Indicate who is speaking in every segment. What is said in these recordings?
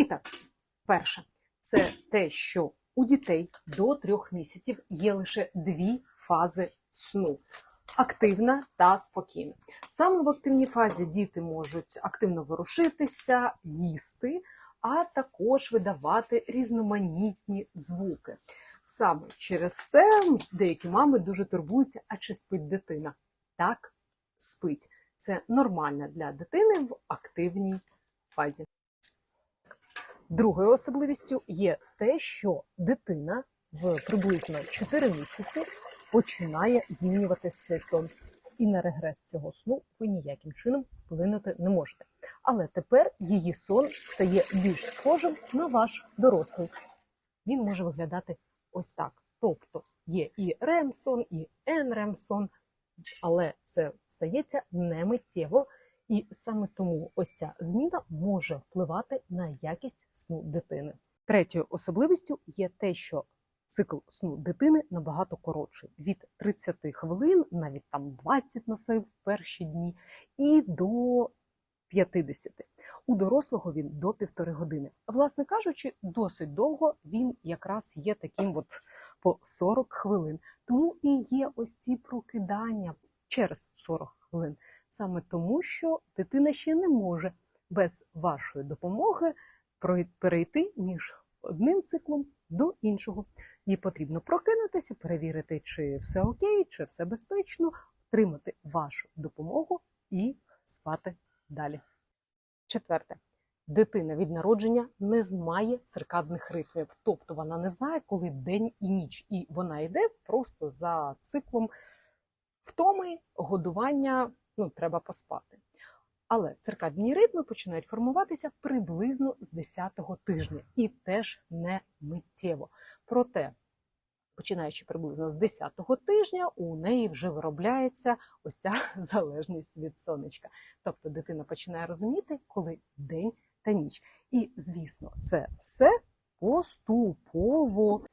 Speaker 1: І так, перше, це те, що у дітей до трьох місяців є лише дві фази сну. Активна та спокійна. Саме в активній фазі діти можуть активно ворушитися, їсти, а також видавати різноманітні звуки. Саме через це деякі мами дуже турбуються, а чи спить дитина. Так, спить. Це нормально для дитини в активній фазі. Другою особливістю є те, що дитина в приблизно 4 місяці починає змінювати цей сон. І на регрес цього сну ви ніяким чином вплинути не можете. Але тепер її сон стає більш схожим на ваш дорослий. Він може виглядати ось так. Тобто є і ремсон, і енремсон, але це стається не миттєво. І саме тому ось ця зміна може впливати на якість сну дитини. Третьою особливістю є те, що цикл сну дитини набагато коротший від 30 хвилин, навіть там 20 на в перші дні, і до 50. У дорослого він до півтори години. Власне кажучи, досить довго він якраз є таким от по 40 хвилин. Тому і є ось ці прокидання через 40 хвилин. Саме тому, що дитина ще не може без вашої допомоги перейти між одним циклом до іншого. Їй потрібно прокинутися, перевірити, чи все окей, чи все безпечно, отримати вашу допомогу і спати далі. Четверте. Дитина від народження не знає циркадних ритмів, тобто вона не знає, коли день і ніч, і вона йде просто за циклом втоми, годування, ну, треба поспати. Але циркадні ритми починають формуватися приблизно з 10-го тижня і теж не миттєво. Проте, починаючи приблизно з 10-го тижня, у неї вже виробляється ось ця залежність від сонечка. Тобто дитина починає розуміти, коли день та ніч. І, звісно, це все поступово.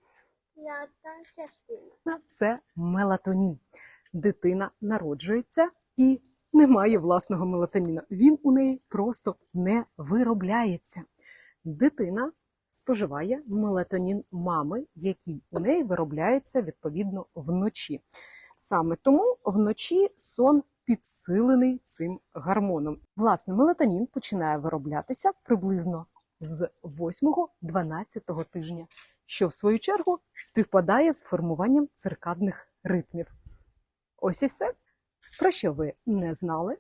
Speaker 1: Це мелатонін. Дитина народжується і не має власного мелатоніна. Він у неї просто не виробляється. Дитина споживає мелатонін мами, який у неї виробляється відповідно вночі. Саме тому вночі сон підсилений цим гормоном. Власне, мелатонін починає вироблятися приблизно з 8-12 тижня, що в свою чергу співпадає з формуванням циркадних ритмів. Ось і все. Про що ви не знали,